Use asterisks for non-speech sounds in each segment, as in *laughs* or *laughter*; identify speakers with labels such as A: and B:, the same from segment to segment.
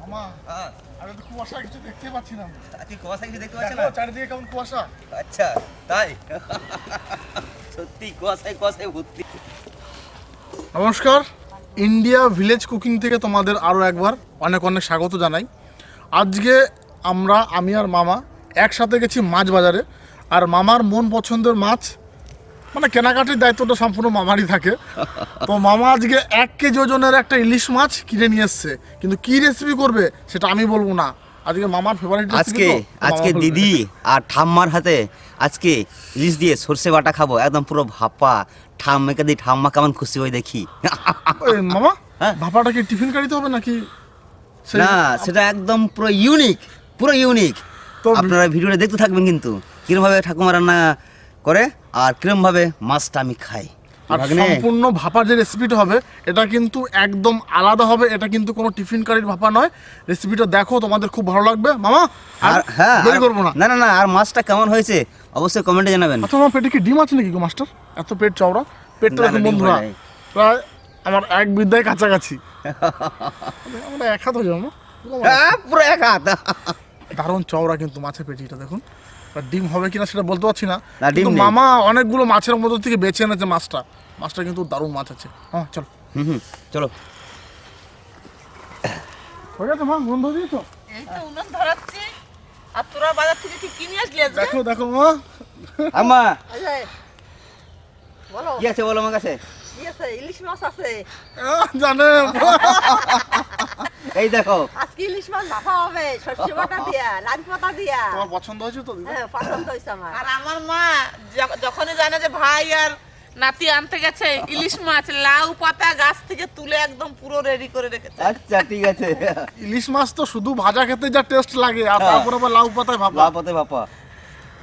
A: মামা আমি তো কুয়াশা কিছু দেখতে পাচ্ছি না।
B: তুই কুয়াশা কিছু দেখতে পাচ্ছ না?
A: চারিদিকে কেমন কুয়াশা।
B: আচ্ছা তাই? *laughs* সত্যি কুয়াশায় কুয়াশায় ভর্তি।
A: নমস্কার ইন্ডিয়া ভিলেজ কুকিং থেকে তোমাদের আরও একবার অনেক অনেক স্বাগত জানাই। আজকে আমরা আমি আর মামা একসাথে গেছি মাছ বাজারে আর মামার মন পছন্দের মাছ মানে কেনাকাটির দায়িত্বটা সম্পূর্ণ মামারই থাকে। তো মামা আজকে এক কেজি ওজনের একটা ইলিশ মাছ কিনে নিয়ে এসছে। কিন্তু কি রেসিপি করবে সেটা আমি বলব না। আজকে মামার ফেভারিট
B: আজকে আজকে দিদি আর ঠাম্মার হাতে আজকে ইলিশ দিয়ে সর্ষে বাটা খাব একদম পুরো ভাপা। ঠাম্মাকে দিই ঠাম্মা কেমন খুশি হয়ে দেখি।
A: মামা
B: হ্যাঁ?
A: ভাপাটা কি টিফিন কারিতে হবে নাকি?
B: না সেটা একদম পুরো ইউনিক পুরো ইউনিক
A: তো
B: আপনারা ভিডিওটা দেখতে থাকবেন কিন্তু। কিরমভাবে ঠাকুমা রান্না করে আর কিরমভাবে মাছটা আমি খাই।
A: আর সম্পূর্ণ ভাপার যে রেসিপিটা হবে এটা কিন্তু একদম আলাদা হবে এটা কিন্তু কোনো টিফিন কারির ভাপা নয়। রেসিপিটা দেখো তোমাদের খুব ভালো লাগবে। মামা আর
B: হ্যাঁ
A: দেরি করব না।
B: না না না আর মাছটা কেমন হয়েছে অবশ্যই কমেন্টে জানাবেন।
A: আচ্ছা আমার পেটে কি ডিম আছে নাকি গো মাস্টার? এত পেট চওড়া। পেটটা
B: না, না,
A: বন্ধুরা প্রায় আমার এক বিদ্যায় কাছাকাছি। আমরা এক হাত হয়ে যাব
B: হ্যাঁ, পুরো এক হাত।
A: দারুণ চওড়া কিন্তু মাছের পেটিটা দেখুন। ডিম হবে কিনা সেটা বলতে পারছি না। কিন্তু মামা অনেকগুলো মাছের মধ্যে থেকে বেছে এনেছে মাছটা। মাছটা কিন্তু দারুণ মাছ আছে। হ্যাঁ চল।
B: হুম হুম চলো।
A: হয়ে গেছে মা দিয়েছ?
C: এই তো উনুন ধরাচ্ছি। আর তোরা বাজার থেকে কি কিনে আসলি আজকে?
A: দেখো দেখো মা।
B: আম্মা।
C: বলো।
B: কি আছে বলো আমার কাছে?
C: কি আছে? ইলিশ মাছ আছে।
A: জানে।
B: এই দেখো।
C: আজকে ইলিশ মাছ ভাপা হবে সর্ষে বাটা দিয়া লাল পাতা দিয়া।
A: তোমার পছন্দ হয়েছে তো
C: হ্যাঁ পছন্দ হয়েছে আমার।
D: আর আমার মা যখনই জানে যে ভাই আর নাতি আনতে গেছে ইলিশ মাছ লাউ পাতা গাছ থেকে তুলে একদম পুরো রেডি করে রেখেছে।
B: আচ্ছা ঠিক আছে।
A: ইলিশ মাছ তো শুধু ভাজা খেতে যা টেস্ট লাগে আর। তারপর আবার লাউ পাতায়
B: লাপাতে বাপা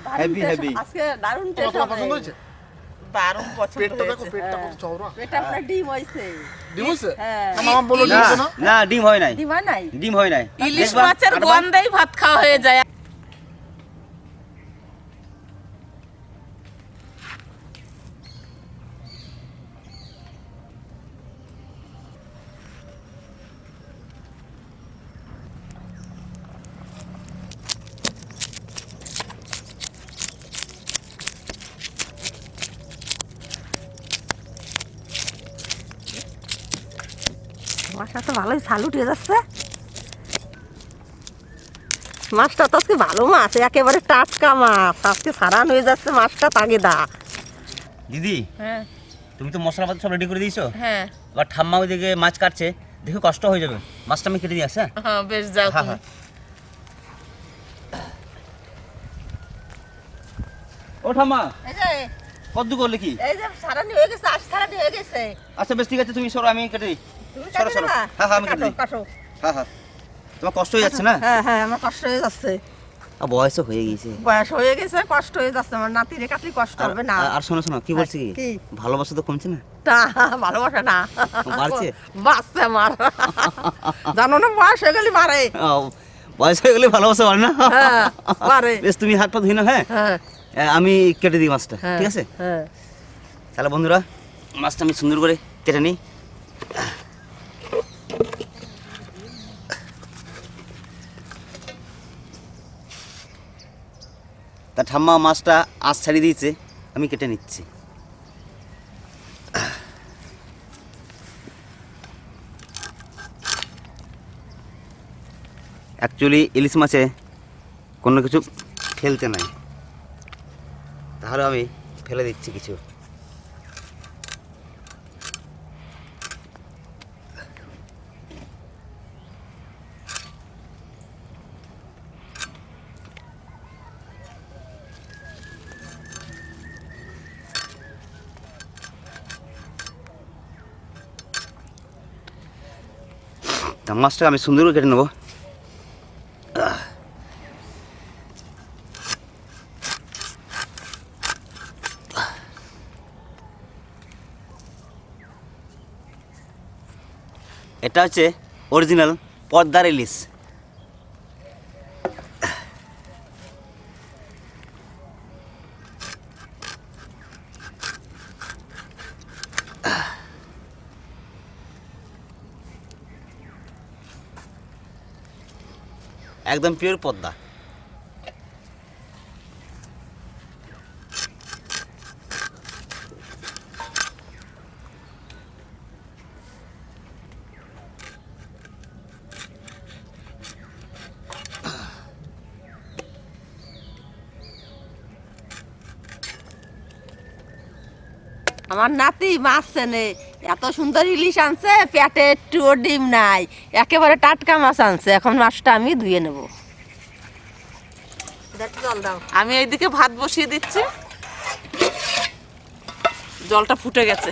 C: দারুণ
B: heavy,
C: taste,
B: heavy।
C: আজকে দারুণ টেস্ট
A: পছন্দ হয়েছে?
D: দারুণ পছন্দ
A: পেটটা দেখো পেটটা কত চওড়া।
C: এটা আপনার ডিম হ্যাঁ।
A: মামা বলল ডিম
B: না
A: না?
B: না ডিম হয় নাই।
C: ডিম হয় নাই?
B: ডিম হয় নাই।
D: ইলিশ মাছের? গন্ধেই ভাত খাওয়া হয়ে যায়
C: মাছটা যাচ্ছে। মাছটা তো আজকে ভালো মাছ একেবারে টাটকা মাছ। আজকে সারান হয়ে যাচ্ছে মাছটা তাগে দা
B: দিদি
D: হ্যাঁ।
B: তুমি তো মশলা পাতি সব রেডি করে দিয়েছ?
D: হ্যাঁ।
B: এবার ঠাম্মা ওইদিকে মাছ কাটছে দেখো কষ্ট হয়ে যাবে। মাছটা আমি কেটে দিয়ে আসি হ্যাঁ?
D: হ্যাঁ বেশ যাও
B: হ্যাঁ, হ্যাঁ। ও ঠাম্মা
C: এই যে
B: কদ্দু করলে কি?
C: এই যে সারানি হয়ে গেছে আজ সারানি হয়ে গেছে।
B: আচ্ছা বেশ ঠিক আছে তুমি সরো আমি কেটে দিই। সরো,
C: কাটবে
B: সরো। হ্যাঁ, হ্যাঁ, আমি কেটে। দিই। হ্যাঁ হ্যাঁ। তোমার কষ্ট হয়ে যাচ্ছে না?
C: হ্যাঁ হ্যাঁ আমার কষ্ট হয়ে যাচ্ছে।
B: আর বয়সও হয়ে গেছে
C: বয়স হয়ে গেছে কষ্ট হয়ে যাচ্ছে। আমার নাতিরে কাটলে কষ্ট হবে না।
B: আর- শোনো শোনো কি বলছি
C: কি?
B: ভালোবাসা তো কমছে না?
C: ভালোবাসা না। *laughs*
B: বাড়ছে?
C: বাড়ছে আমার। *laughs* জানো না বয়স হয়ে গেলে বাড়ে।
B: বয়স হয়ে গেলে ভালোবাসা বাড়ে না?
C: বাড়ে।
B: বেশ তুমি হাত পা ধুই না হ্যাঁ।
C: হ্যাঁ
B: আমি কেটে দিই মাছটা ঠিক আছে?
C: হ্যাঁ।
B: তাহলে বন্ধুরা মাছটা আমি সুন্দর করে কেটে নিই। তা ঠাম্মা মাছটা আঁচ ছাড়িয়ে দিয়েছে, আমি কেটে নিচ্ছি। অ্যাকচুয়ালি ইলিশ মাছে কোনো কিছু ফেলতে নাই। তাহলে আমি ফেলে দিচ্ছি কিছু। মাছটা আমি সুন্দর করে কেটে নেব। এটা হচ্ছে অরিজিনাল পদ্মার ইলিশ। একদম পিওর পদ্মা।
C: আমার নাতি মাছ চেনে এত সুন্দর ইলিশ আনছে পেটে একটুও ডিম নাই। একেবারে টাটকা মাছ আনছে এখন মাছটা আমি ধুয়ে নেব। জল দাও।
D: আমি এইদিকে ভাত বসিয়ে দিচ্ছি। জলটা ফুটে গেছে।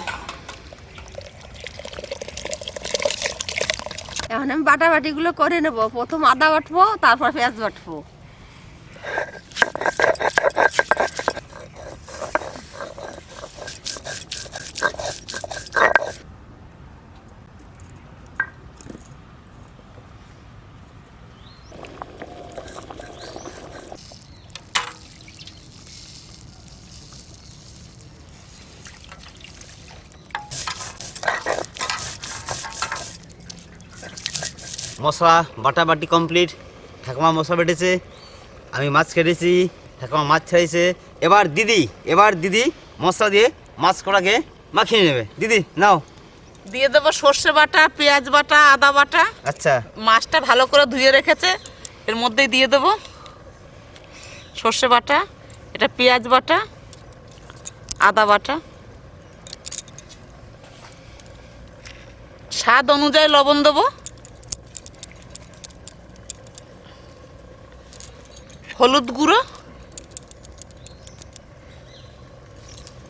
C: এখন আমি বাটাবাটিগুলো করে নেব। প্রথম আদা বাটবো তারপর পেঁয়াজ বাটবো।
B: মশলা বাটাবাটি কমপ্লিট ঠাকুমা মশলা বেটেছে আমি মাছ কেটেছি ঠাকুমা মাছ ছাড়িয়েছে। এবার দিদি এবার দিদি মশলা দিয়ে মাছ কড়াকে মাখিয়ে নেবে। দিদি নাও।
D: দিয়ে দেবো সর্ষে বাটা পেঁয়াজ বাটা আদা বাটা।
B: আচ্ছা।
D: মাছটা ভালো করে ধুয়ে রেখেছে। এর মধ্যেই দিয়ে দেবো সর্ষে বাটা এটা পেঁয়াজ বাটা আদা বাটা। স্বাদ অনুযায়ী লবণ দেবো। হলুদ গুঁড়ো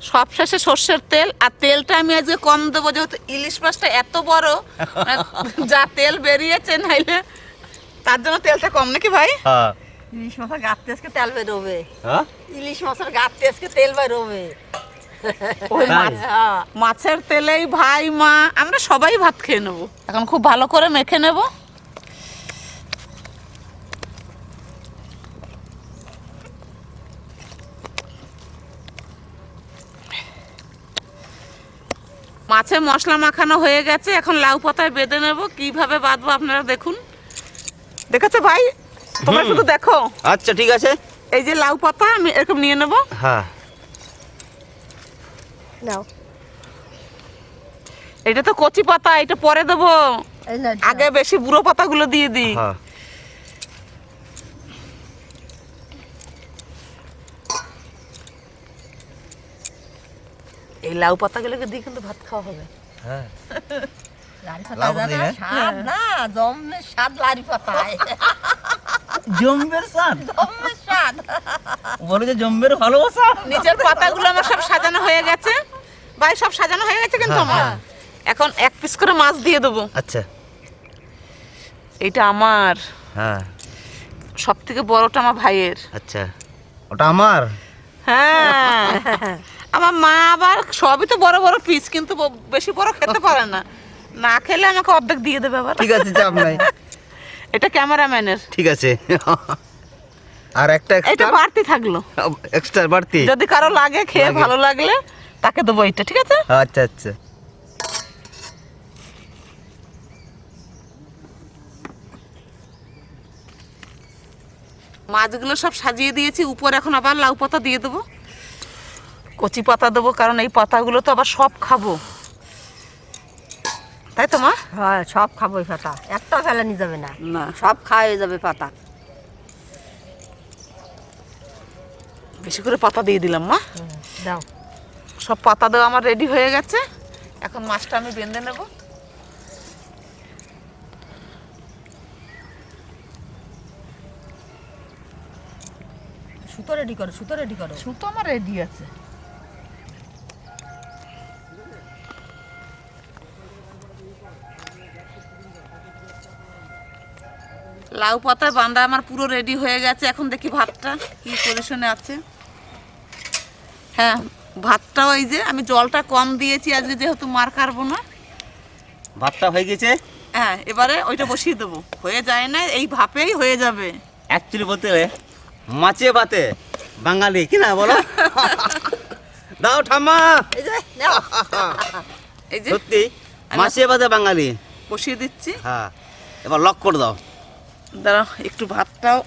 D: সবশেষে সর্ষের তেল আর তেলটা আমি আজকে কম দেবো যেহেতু ইলিশ মাছটা এত বড় *laughs* যা তেল বেরিয়েছে নাইলে তার জন্য তেলটা কম নাকি ভাই?
B: হ্যাঁ।
C: ইলিশ মাছের গাছ আজকে তেল বেরোবে।
B: হ্যাঁ?
C: ইলিশ মাছের গাছ আজকে তেল বেরোবে।
D: ওই মাছের তেলেই ভাই মা আমরা সবাই ভাত খেয়ে নেব। এখন খুব ভালো করে মেখে নেব। মাছে মশলা মাখানো হয়ে গেছে এখন লাউ পাতায় বেঁধে নেব। কীভাবে বাঁধবো আপনারা দেখুন। দেখেছ ভাই? তোমরা শুধু দেখো।
B: আচ্ছা ঠিক আছে।
D: এই যে লাউ পাতা আমি এরকম নিয়ে নেব।
B: হ্যাঁ।
C: নাও।
D: এটা তো কচি পাতা এটা পরে দেবো। আগে বেশি বুড়ো পাতাগুলো দিয়ে দিই।
B: হ্যাঁ।
D: এই লাউ পাতাগুলোকে দিয়ে কিন্তু ভাত খাওয়া হবে।
B: হ্যাঁ। জম্বের স্বাদ? বলে যে জম্বের ভালোবাসা?
D: নিচের পাতাগুলো আমার সব সাজানো হয়ে গেছে। ভাই সব সাজানো হয়ে গেছে কিন্তু
B: হ্যাঁ,
D: আমার। এখন এক পিস করে মাছ দিয়ে দেবো।
B: আচ্ছা।
D: এটা আমার।
B: হ্যাঁ।
D: সব থেকে বড়টা আমার ভাইয়ের।
B: আচ্ছা। ওটা আমার?
D: হ্যাঁ। *laughs* আমার মা আবার সবই তো বড় বড় পিস কিন্তু বেশি বড় খেতে পারে না। না খেলে আমাকে অর্ধেক দিয়ে দেবে আবার।
B: ঠিক আছে চাপ নাই। *laughs*
D: এটা ক্যামেরাম্যানের।
B: ঠিক আছে। *laughs* আর একটা
D: এটা বাড়তি থাকল।
B: এক্সট্রা বাড়তি?
D: যদি কারও লাগে খেয়ে ভালো লাগলে তাকে দেবো এটা ঠিক আছে?
B: আচ্ছা আচ্ছা।
D: মাছগুলো সব সাজিয়ে দিয়েছি উপর এখন আবার লাউ পাতা দিয়ে দেবো। কচি পাতা দেবো কারণ এই পাতাগুলো তো আবার সব খাব। তাই তো মা?
C: হ্যাঁ সব খাব এই পাতা। একটা ফেলানি যাবে না।
D: না।
C: সব খাওয়া হয়ে যাবে পাতা।
D: বেশি করে পাতা দিয়ে দিলাম মা।
C: দাও।
D: সব পাতা দেওয়া আমার রেডি হয়ে গেছে। এখন মাছটা আমি বেঁধে নেব।
C: সুতো রেডি করো সুতো রেডি করো।
D: সুতো আমার রেডি আছে। লাউ পাতায় বান্দা আমার পুরো রেডি হয়ে গেছে। এখন দেখি ভাতটা কি পজিশনে আছে। হ্যাঁ ভাতটাও এই যে আমি জলটা কম দিয়েছি আজকে যেহেতু মার কাটবো না।
B: ভাতটা হয়ে গেছে?
D: হ্যাঁ এবারে ওইটা বসিয়ে দেবো। হয়ে যায় না এই ভাপেই হয়ে যাবে।
B: অ্যাকচুয়ালি বলতে মাছে ভাতে বাঙালি কি না বলো? *laughs* দাও ঠাম্মা!
C: এই যে নাও। *laughs*
D: এই যে
B: সত্যি মাছে ভাতে বাঙালি।
D: বসিয়ে দিচ্ছি।
B: হ্যাঁ এবার লক করে দাও।
D: দাঁড়াও একটু ভাতটাও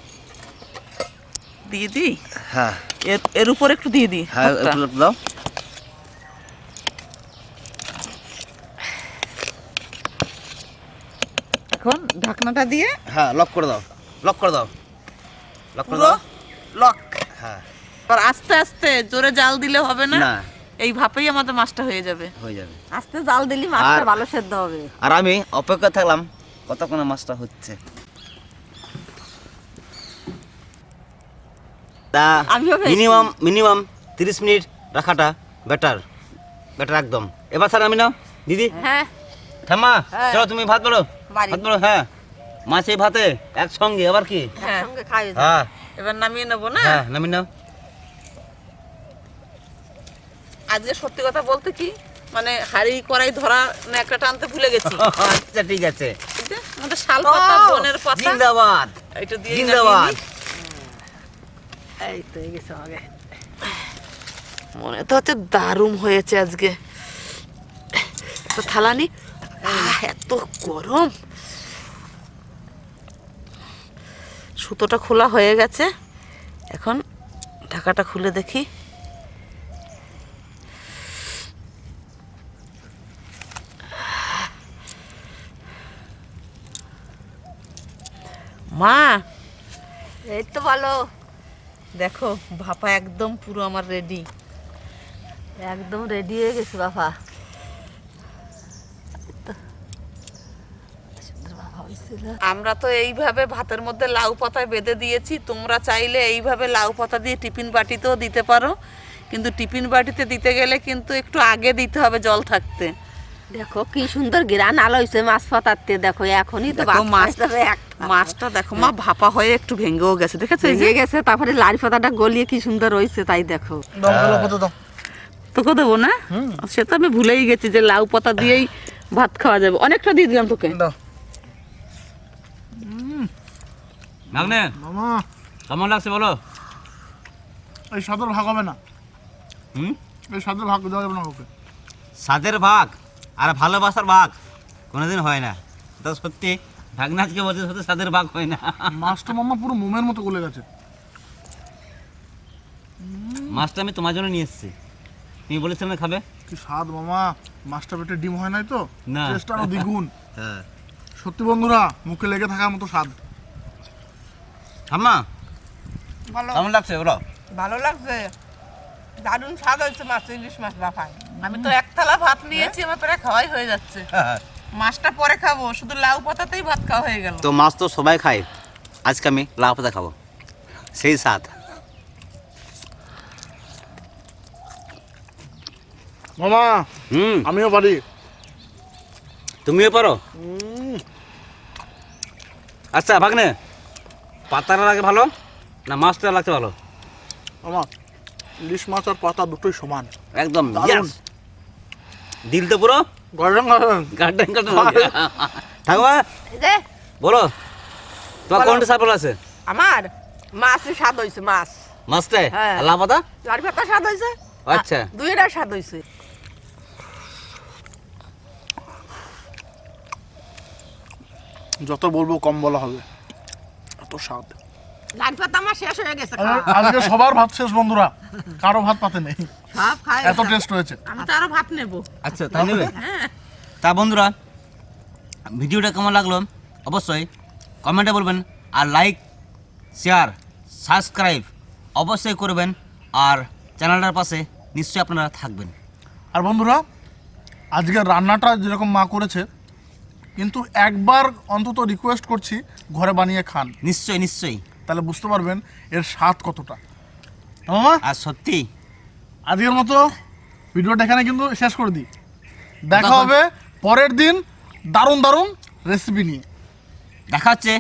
D: দিয়ে দিই?
B: হ্যাঁ।
D: এর এর উপর একটু দিয়ে দিই
B: হ্যাঁ দাও।
D: এখন ঢাকনাটা দিয়ে
B: হ্যাঁ লক করে দাও। লক করে দাও। লক করে দাও।
D: লক
B: হ্যাঁ।
D: আর আস্তে আস্তে জোরে জাল দিলে হবে না?
B: না।
D: এই ভাপেই আমাদের মাছটা হয়ে যাবে।
B: হয়ে যাবে।
C: আস্তে জাল দিলি মাছটা ভালো সেদ্ধ হবে।
B: আর আমি অপেক্ষা থাকলাম কতক্ষণে মাছটা হচ্ছে। তা মিনিমাম মিনিমাম তিরিশ মিনিট রাখাটা বেটার বেটার একদম। এবার স্যার আমি নাও দিদি।
C: হ্যাঁ।
B: ঠাম্মা
C: হ্যাঁ।
B: চলো তুমি ভাত বলো ভাত বলো হ্যাঁ। মাছে ভাতে একসঙ্গে আবার কি?
D: হ্যাঁ
B: হ্যাঁ।
D: এবার নামিয়ে নেব না?
B: হ্যাঁ নামি নাও।
D: আজকে সত্যি কথা বলতে কি মানে হাড়ি কড়াই ধরা না একটা টানতে ভুলে গেছি। *laughs*
B: আচ্ছা ঠিক আছে।
D: আমাদের শাল পাতা বনের পাতা।
B: জিন্দাবাদ।
D: এটা দিয়ে
B: জিন্দাবাদ।
C: এই তো গেছে আগে
D: মনে তো হচ্ছে দারুণ হয়েছে আজকে। একটা থালা নি এত গরম। সুতোটা খোলা হয়ে গেছে। এখন ঢাকাটা খুলে দেখি। মা!
C: এই তো ভালো।
D: দেখো ভাপা একদম পুরো আমার রেডি
C: একদম রেডি হয়ে গেছে বাবা হয়েছিল।
D: আমরা তো এইভাবে ভাতের মধ্যে লাউ পাতায় বেঁধে দিয়েছি। তোমরা চাইলে এইভাবে লাউ পাতা দিয়ে টিফিন বাটিতেও দিতে পারো। কিন্তু টিফিন বাটিতে দিতে গেলে কিন্তু একটু আগে দিতে হবে জল থাকতে।
C: দেখো কি সুন্দর গ্রান আলো হয়েছে মাছ পাতাতে। দেখো এখনই তো
D: দেখো
C: মাছ
D: মাছ- মাছটা দেখো মা ভাপা হয়ে একটু ভেঙেও গেছে দেখেছ
C: ভেঙে গেছে তারপরে লাল পাতাটা গলিয়ে কি সুন্দর হয়েছে তাই দেখো।
D: তোকে দেবো না? সে তো আমি ভুলেই গেছি যে লাউ পাতা দিয়েই ভাত খাওয়া যাবে। অনেকটা দিয়ে দিলাম তোকে।
B: কেমন লাগছে বলো?
A: এই সাদের ভাগ হবে না।
B: হুম?
A: এই সাদের ভাগ দেওয়া যাবে না ওকে।
B: স্বাদের ভাগ? আর ভালোবাসার ভাগ কোনোদিন হয় না। এটা সত্যি ভাগনাথকে বলছে সত্যি স্বাদের ভাগ হয় না।
A: মাছটা মামা পুরো মোমের মতো গলে গেছে।
B: মাছটা আমি তোমার জন্য নিয়ে এসেছি। তুমি বলেছিলে না খাবে?
A: কি স্বাদ মামা মাছটা পেটে ডিম হয় নাই তো?
B: না।
A: টেস্ট আরও দ্বিগুণ। *laughs*
B: হ্যাঁ।
A: সত্যি বন্ধুরা মুখে লেগে থাকার মতো স্বাদ।
B: ঠাম্মা
C: ভালো।
B: কেমন লাগছে? বলো।
C: ভালো লাগছে। দারুণ স্বাদ হয়েছে মাছ ইলিশ মাছ বাফায়।
D: আমি তো এক থালা ভাত নিয়েছি আমার প্রায় খাওয়াই হয়ে যাচ্ছে। *laughs* মাছটা পরে খাব শুধু লাউ পাতাতেই ভাত খাওয়া হয়ে গেল।
B: তো মাছ তো সবাই খায়। আজকে আমি লাউ পাতা খাব। সেই স্বাদ।
A: মামা
B: হুম।
A: আমিও পারি।
B: তুমিও পারো? আচ্ছা ভাগ্নে পাতাটা লাগে ভালো না মাছটা লাগছে ভালো?
A: মামা ইলিশ মাছ আর পাতা দুটোই সমান।
B: একদম! দিল তো পুরো?
A: গরম গরম।
B: গার্ডেন গার্ডেন ঠাকুমা বলো। তোমার কোনটা সাফল আছে?
C: আমার? মাছের স্বাদ হয়েছে মাছ।
B: মাছটাই
C: হ্যাঁ।
B: আর পাতা
C: লাল পাতা স্বাদ হয়েছে
B: আচ্ছা।
C: দুইটা স্বাদ হয়েছে
A: যত বলব কম বলা হবে এত স্বাদ। আজকে সবার ভাত শেষ বন্ধুরা। কারও ভাত পাতে নেই। এত টেস্ট হয়েছে।
D: আমি তো আরও ভাত নেব।
B: আচ্ছা তাই নেবে? তা বন্ধুরা ভিডিওটা কেমন লাগল? অবশ্যই কমেন্টে বলবেন আর লাইক শেয়ার সাবস্ক্রাইব অবশ্যই করবেন আর চ্যানেলটার পাশে নিশ্চয়ই আপনারা থাকবেন।
A: আর বন্ধুরা আজকের রান্নাটা যেরকম মা করেছে কিন্তু একবার অন্তত রিকোয়েস্ট করছি ঘরে বানিয়ে খান।
B: নিশ্চয়ই নিশ্চয়ই।
A: তাহলে বুঝতে পারবেন এর স্বাদ কতটা। মামা?
B: আর সত্যি?
A: আজকের মতো ভিডিওটা এখানে কিন্তু শেষ করে দিই। দেখা হবে পরের দিন দারুণ দারুণ রেসিপি নিয়ে।
B: দেখা হচ্ছে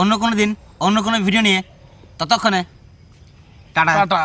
B: অন্য কোনো দিন অন্য কোনো ভিডিও নিয়ে। ততক্ষণে টাটা।
A: টাটা।